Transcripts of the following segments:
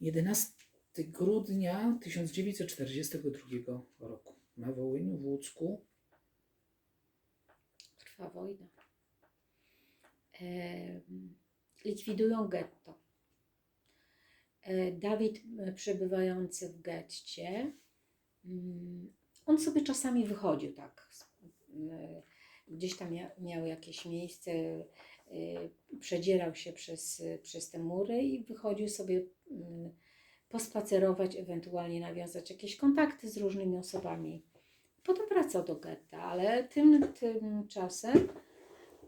11 grudnia 1942 roku na Wołyniu, w Łódzku. Trwa wojna. Em, Likwidują getto. E, Dawid e, przebywający w getcie, mm, on sobie czasami wychodził tak. e, Gdzieś tam mia- miał jakieś miejsce, e, przedzierał się przez, przez te mury i wychodził sobie mm, pospacerować, ewentualnie nawiązać jakieś kontakty z różnymi osobami. Potem wracał do getta, ale tym, tymczasem,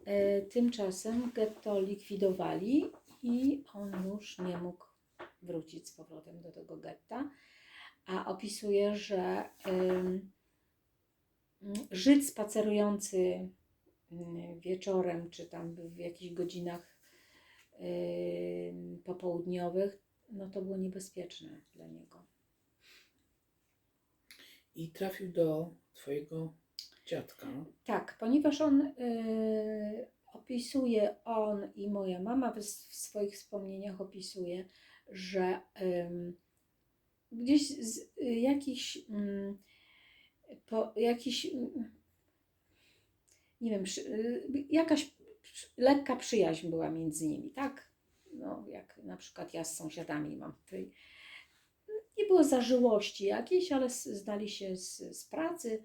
e, tymczasem getto likwidowali i on już nie mógł wrócić z powrotem do tego getta. A opisuje, że ym, Żyd spacerujący wieczorem, czy tam w jakichś godzinach popołudniowych, no to było niebezpieczne dla niego. I trafił do Twojego dziadka. Tak, ponieważ on y, opisuje, on i moja mama w, w swoich wspomnieniach opisuje, że gdzieś z y, jakiś, ym, po, jakiś ym, nie wiem, y, jakaś lekka przyjaźń była między nimi, tak? No, jak na przykład ja z sąsiadami mam tutaj. Nie było zażyłości jakiejś, ale znali się z, z pracy.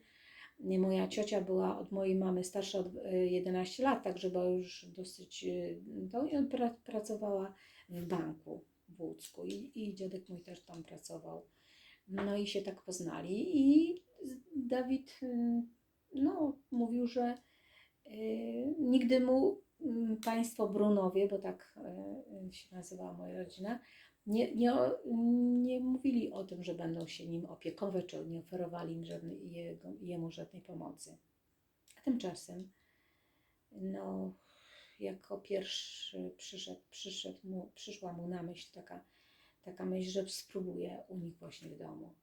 Moja ciocia była od mojej mamy starsza od e, 11 lat, także była już dosyć. e, To pra, pracowała w banku w Łódzku i, i dziadek mój też tam pracował. No i się tak poznali. I Dawid no, mówił, że nigdy mu mm, państwo Brunowie, bo tak e, się nazywała moja rodzina, nie, nie, nie mówili o tym, że będą się nim opiekować, czy nie oferowali im żadnej, jego, jemu żadnej pomocy. A tymczasem, no, jako pierwszy przyszedł, przyszedł mu, przyszła mu na myśl taka, taka myśl, że spróbuje u nich właśnie w domu.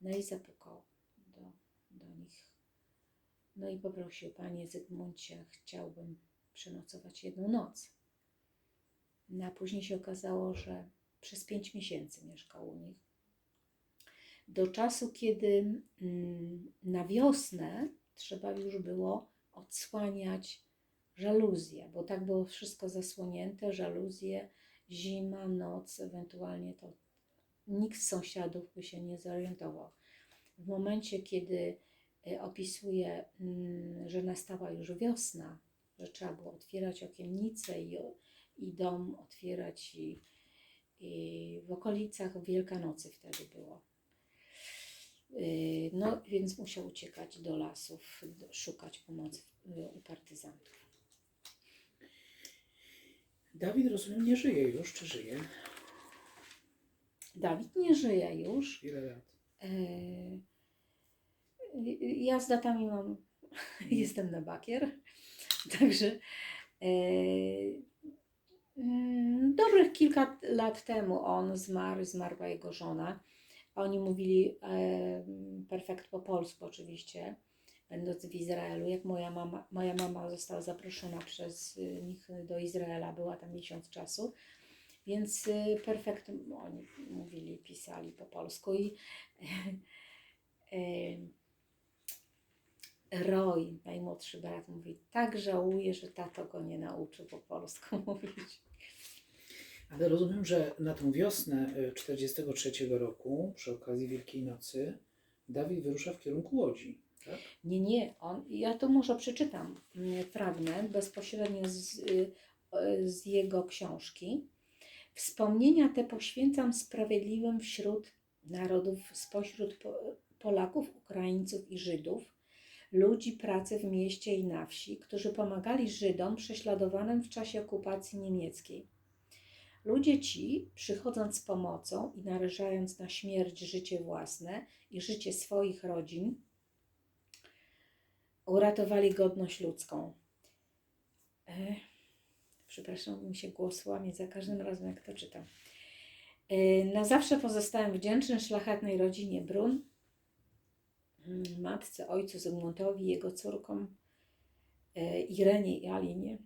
No i zapukał do, do nich. No i poprosił, panie Zygmuncie, chciałbym przenocować jedną noc. No a później się okazało, że przez pięć miesięcy mieszkał u nich. Do czasu, kiedy mm, na wiosnę trzeba już było odsłaniać żaluzję, bo tak było wszystko zasłonięte, żaluzje, zima, noc, ewentualnie to nikt z sąsiadów by się nie zorientował. W momencie, kiedy opisuje, mm, że nastała już wiosna, że trzeba było otwierać okiennice i, i dom otwierać i, i w okolicach Wielkanocy wtedy było. Yy, No, więc musiał uciekać do lasów, szukać pomocy yy, u partyzantów. Dawid, rozumiem, nie żyje już, czy żyje? Dawid nie żyje już. Ile lat? Ja z datami mam, jestem na bakier, także yy, mm, dobrych kilka lat temu on zmarł, zmarła jego żona. Oni mówili e, perfekt po polsku oczywiście, będąc w Izraelu. Jak moja mama, moja mama została zaproszona przez y, nich do Izraela, była tam miesiąc czasu, więc perfekt oni mówili, pisali po polsku i e, Roy, najmłodszy brat, mówi, tak żałuję, że tato go nie nauczył po polsku mówić. Ale rozumiem, że na tą wiosnę y, 43 roku, przy okazji Wielkiej Nocy, Dawid wyrusza w kierunku Łodzi. Tak? Nie, nie, on, ja to może przeczytam mm, fragment bezpośrednio z, y, z jego książki. Wspomnienia te poświęcam sprawiedliwym wśród narodów, spośród Po- Polaków, Ukraińców i Żydów, ludzi pracy w mieście i na wsi, którzy pomagali Żydom prześladowanym w czasie okupacji niemieckiej. Ludzie ci, przychodząc z pomocą i narażając na śmierć życie własne i życie swoich rodzin, uratowali godność ludzką. E, przepraszam, mi się głos łamie za każdym razem, jak to czytam. E, na zawsze pozostałem wdzięczny szlachetnej rodzinie Brun, matce, ojcu Zygmuntowi, jego córkom e, Irenie i Alinie.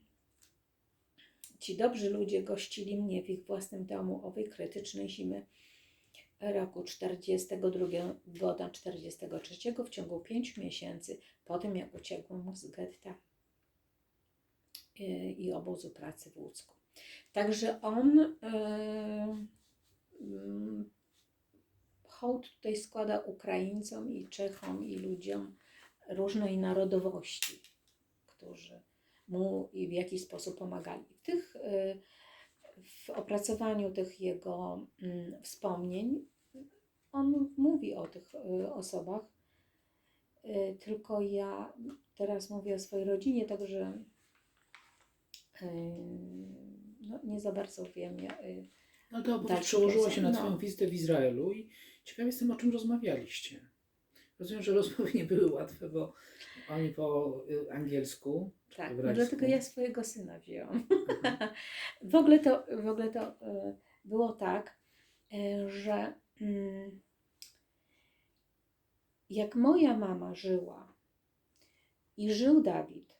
ci dobrzy ludzie gościli mnie w ich własnym domu owej krytycznej zimy roku 42 do 43 w ciągu 5 miesięcy po tym, jak uciekłam z getta y, i obozu pracy w Łódzku. Także on y, mm, hołd tutaj składa Ukraińcom i Czechom i ludziom różnej narodowości, którzy mu w jakiś sposób pomagali. W, tych, y, w opracowaniu tych jego mm, wspomnień on mówi o tych y, osobach, y, tylko ja teraz mówię o swojej rodzinie, także no, nie za bardzo wiem. No to przełożyło się na No. Twoją wizytę w Izraelu i ciekaw jestem, o czym rozmawialiście. Rozumiem, że rozmowy nie były łatwe, bo oni po y, angielsku, tak, no dlatego ja swojego syna wzięłam. Mhm. w ogóle to, w ogóle to y, było tak, y, że mm, jak moja mama żyła i żył Dawid,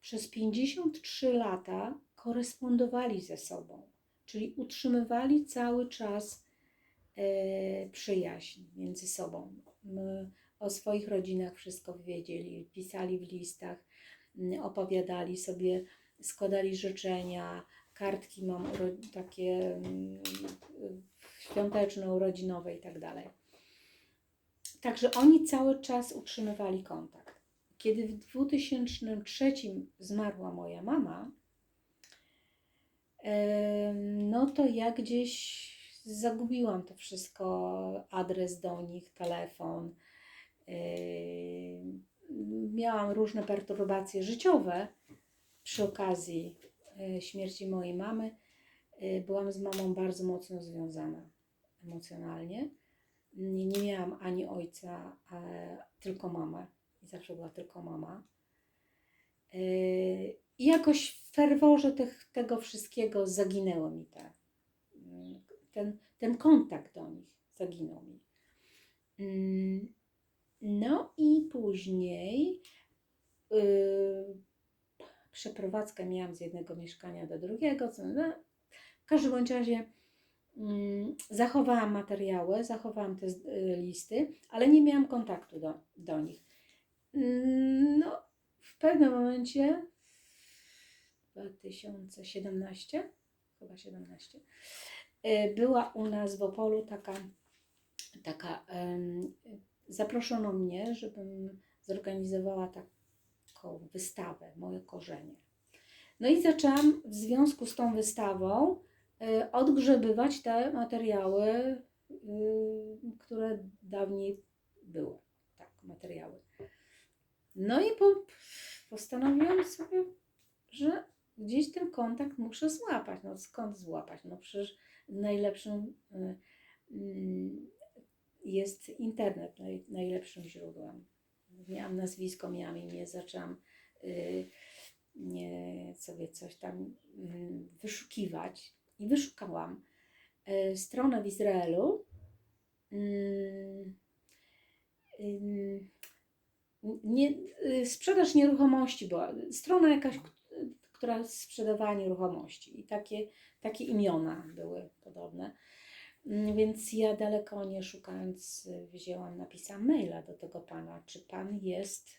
przez 53 lata korespondowali ze sobą, czyli utrzymywali cały czas przyjaźń między sobą. O swoich rodzinach wszystko wiedzieli, pisali w listach, m, opowiadali sobie, składali życzenia, kartki mam takie mm, świąteczne, urodzinowe i tak dalej. Także oni cały czas utrzymywali kontakt. Kiedy w 2003 zmarła moja mama, no to ja gdzieś zagubiłam to wszystko, adres do nich, telefon. Em, Miałam różne perturbacje życiowe przy okazji e, śmierci mojej mamy. E, Byłam z mamą bardzo mocno związana emocjonalnie. Nie, miałam ani ojca, tylko mamę. I zawsze była tylko mama. I jakoś w ferworze tych, tego wszystkiego zaginęło mi te, mm, ten, ten kontakt do nich zaginął mi. Mm, No i później y, przeprowadzkę miałam z jednego mieszkania do drugiego. Co, no, w każdym bądź razie mm, zachowałam materiały, zachowałam te y, listy, ale nie miałam kontaktu do, do nich. Mm, No, w pewnym momencie, w 2017, chyba 17, y, była u nas w Opolu taka, taka zaproszono mnie, żebym zorganizowała taką wystawę, moje korzenie. No i zaczęłam w związku z tą wystawą y, odgrzebywać te materiały, y, które dawniej były. Tak, materiały. No i po, postanowiłam sobie, że gdzieś ten kontakt muszę złapać. No skąd złapać? No przecież najlepszym y, mm, jest internet naj, najlepszym źródłem. Miałam nazwisko, miałam imię, zaczęłam y, sobie coś tam wyszukiwać i wyszukałam y, stronę w Izraelu. Nie, y, sprzedaż nieruchomości była. Strona jakaś, która sprzedawała nieruchomości i takie, takie imiona były podobne. Mm, Więc ja daleko nie szukając, wzięłam, napisałam maila do tego pana, czy pan jest,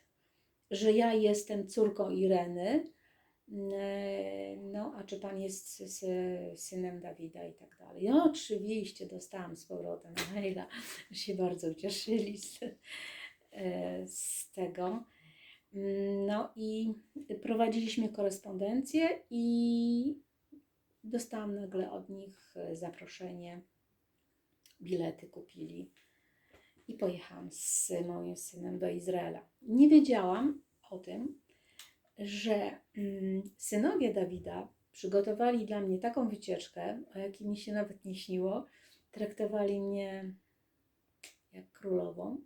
że ja jestem córką Ireny, mm, no a czy pan jest synem Dawida i tak dalej. No oczywiście dostałam z powrotem maila, się bardzo ucieszyli z, e, z tego. No i prowadziliśmy korespondencję i dostałam nagle od nich e, zaproszenie bilety kupili i pojechałam z moim synem do Izraela. Nie wiedziałam o tym, że mm, synowie Dawida przygotowali dla mnie taką wycieczkę, o jakiej mi się nawet nie śniło. Traktowali mnie jak królową.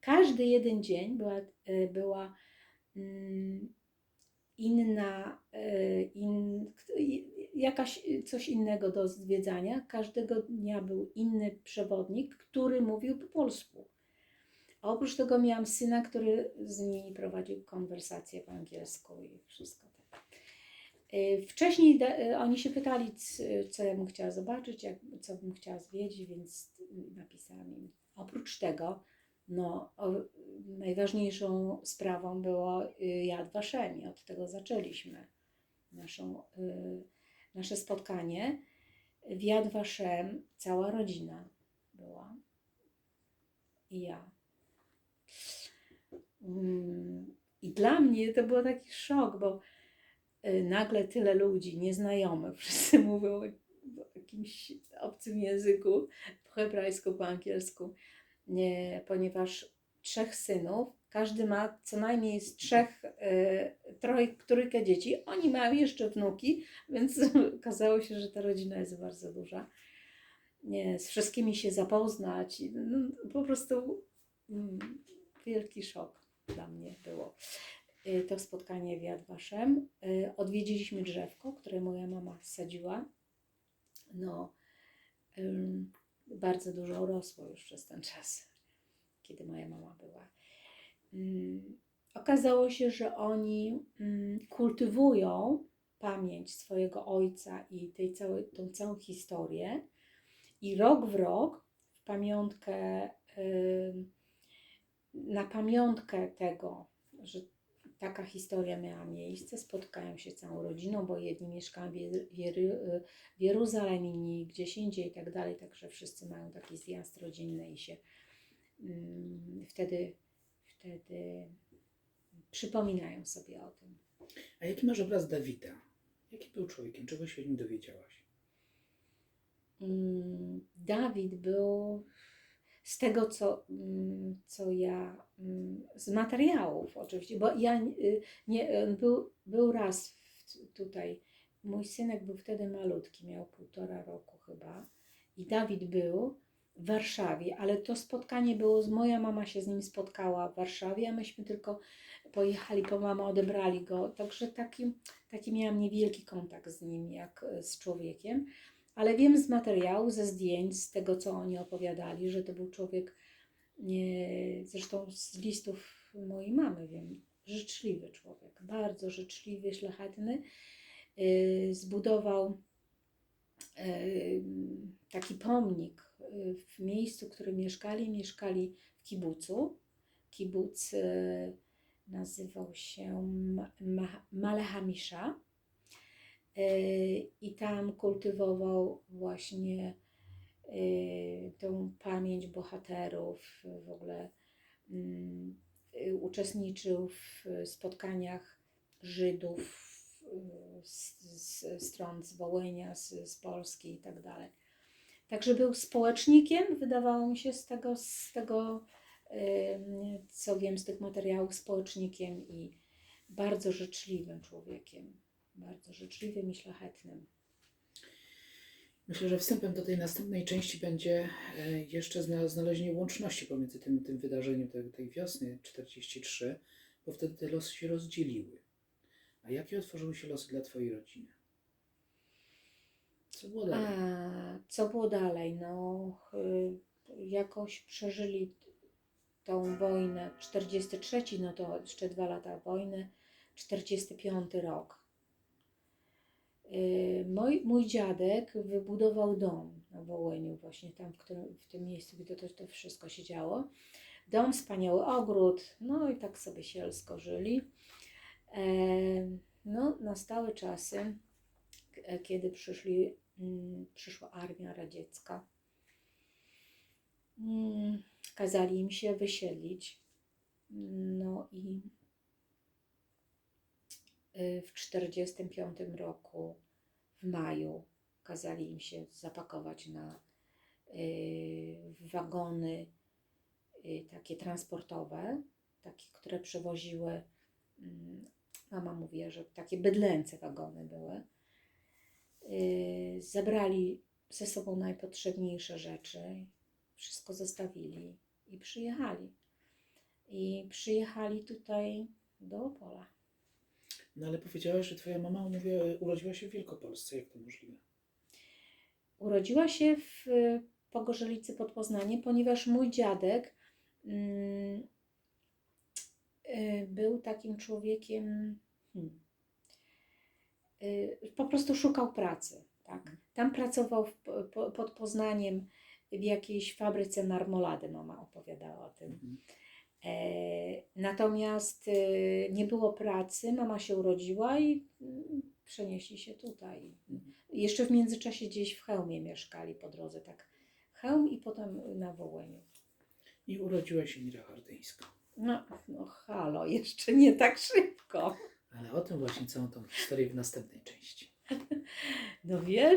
Każdy jeden dzień była, e, była inna, e, in, jakaś coś innego do zwiedzania. Każdego dnia był inny przewodnik, który mówił po polsku. A oprócz tego miałam syna, który z nimi prowadził konwersację po angielsku i wszystko tak. Y, Wcześniej y, oni się pytali, co ja bym chciała zobaczyć, jak, co bym chciała zwiedzić, więc y, napisałam im. Oprócz tego, no, o, najważniejszą sprawą było y, Yad Vashem i od tego zaczęliśmy naszą, y, nasze spotkanie. W Yad Vashem cała rodzina była i ja. Mm, I dla mnie to był taki szok, bo y, nagle tyle ludzi, nieznajomych, wszyscy mówią w jakimś obcym języku, po hebrajsku, po angielsku, ponieważ trzech synów, każdy ma co najmniej z trzech, y, troj, trójkę dzieci, oni mają jeszcze wnuki, więc okazało się, że ta rodzina jest bardzo duża. Nie, z wszystkimi się zapoznać, no, po prostu mm, wielki szok dla mnie było y, to spotkanie w Yad Vashem. Y, Odwiedziliśmy drzewko, które moja mama sadziła. No, bardzo dużo urosło już przez ten czas, kiedy moja mama była. Ym, Okazało się, że oni ym, kultywują pamięć swojego ojca i tej całej, tą całą historię. I rok w rok, w pamiątkę, na pamiątkę tego, że taka historia miała miejsce, spotkają się całą rodziną, bo jedni mieszkają w, Jeru- w, Jeru- w Jeruzalemie, inni gdzieś indziej i tak dalej, także wszyscy mają taki zjazd rodzinny i się mm, wtedy, wtedy przypominają sobie o tym. A jaki masz obraz Dawida? Jaki był człowiekiem? Czego się o nim dowiedziałaś? Mm, Dawid był z tego, co, mm, co ja, mm, z materiałów oczywiście, bo ja y, nie, był, był raz tutaj, mój synek był wtedy malutki, miał półtora roku chyba i Dawid był w Warszawie, ale to spotkanie było, moja mama się z nim spotkała w Warszawie, a myśmy tylko pojechali po mamę, odebrali go, także taki, taki miałam niewielki kontakt z nim, jak z człowiekiem, ale wiem z materiału, ze zdjęć, z tego, co oni opowiadali, że to był człowiek, zresztą z listów mojej mamy wiem, życzliwy człowiek, bardzo życzliwy, szlachetny. Yy, Zbudował yy, taki pomnik yy, w miejscu, w którym mieszkali. Mieszkali w kibucu. Kibuc nazywał się Ma- Ma- Malehamisza. Yy, I tam kultywował właśnie yy, tą pamięć bohaterów, w ogóle mm, uczestniczył w spotkaniach Żydów z, z stron z Wołynia, z, z Polski i tak dalej. Także był społecznikiem, wydawało mi się z tego, z tego yy, co wiem z tych materiałów, społecznikiem i bardzo życzliwym człowiekiem bardzo życzliwym i szlachetnym. Myślę, że wstępem do tej następnej części będzie e, jeszcze zna- znalezienie łączności pomiędzy tym, tym wydarzeniem tej, tej wiosny 43, bo wtedy te losy się rozdzieliły. A jakie otworzyły się losy dla Twojej rodziny? Co było dalej? A co było dalej? No, y, jakoś przeżyli tą wojnę. 43, no to jeszcze dwa lata wojny, 45 rok. Y, Mój, mój dziadek wybudował dom na Wołyniu, właśnie tam, w, którym, w tym miejscu, gdzie to, to wszystko się działo. Dom, wspaniały ogród, no i tak sobie sielsko żyli. E, No, nastały czasy, kiedy przyszli, mm, przyszła armia radziecka. Mm, Kazali im się wysiedlić. No i w 1945 roku, w maju, kazali im się zapakować na y, wagony y, takie transportowe, takie, które przewoziły, mm, mama mówiła, że takie bydlęce wagony były. Y, Zabrali ze sobą najpotrzebniejsze rzeczy, wszystko zostawili i przyjechali. I przyjechali tutaj do Opola. No ale powiedziałaś, że Twoja mama umówiła, urodziła się w Wielkopolsce. Jak to możliwe? Urodziła się w Pogorzelicy pod Poznaniem, ponieważ mój dziadek mm, y, był takim człowiekiem. Hmm, y, po prostu szukał pracy. Tak? Tam pracował w, po, pod Poznaniem w jakiejś fabryce marmolady, mama opowiadała o tym. Mhm. E, natomiast e, nie było pracy, mama się urodziła i mm, przenieśli się tutaj. Jeszcze w międzyczasie gdzieś w Chełmie mieszkali po drodze, tak. Chełm i potem na Wołyniu. I urodziła się Mira Hardyńska. No, no halo, jeszcze nie tak szybko. Ale o tym właśnie całą tą historię w następnej części. No wiesz?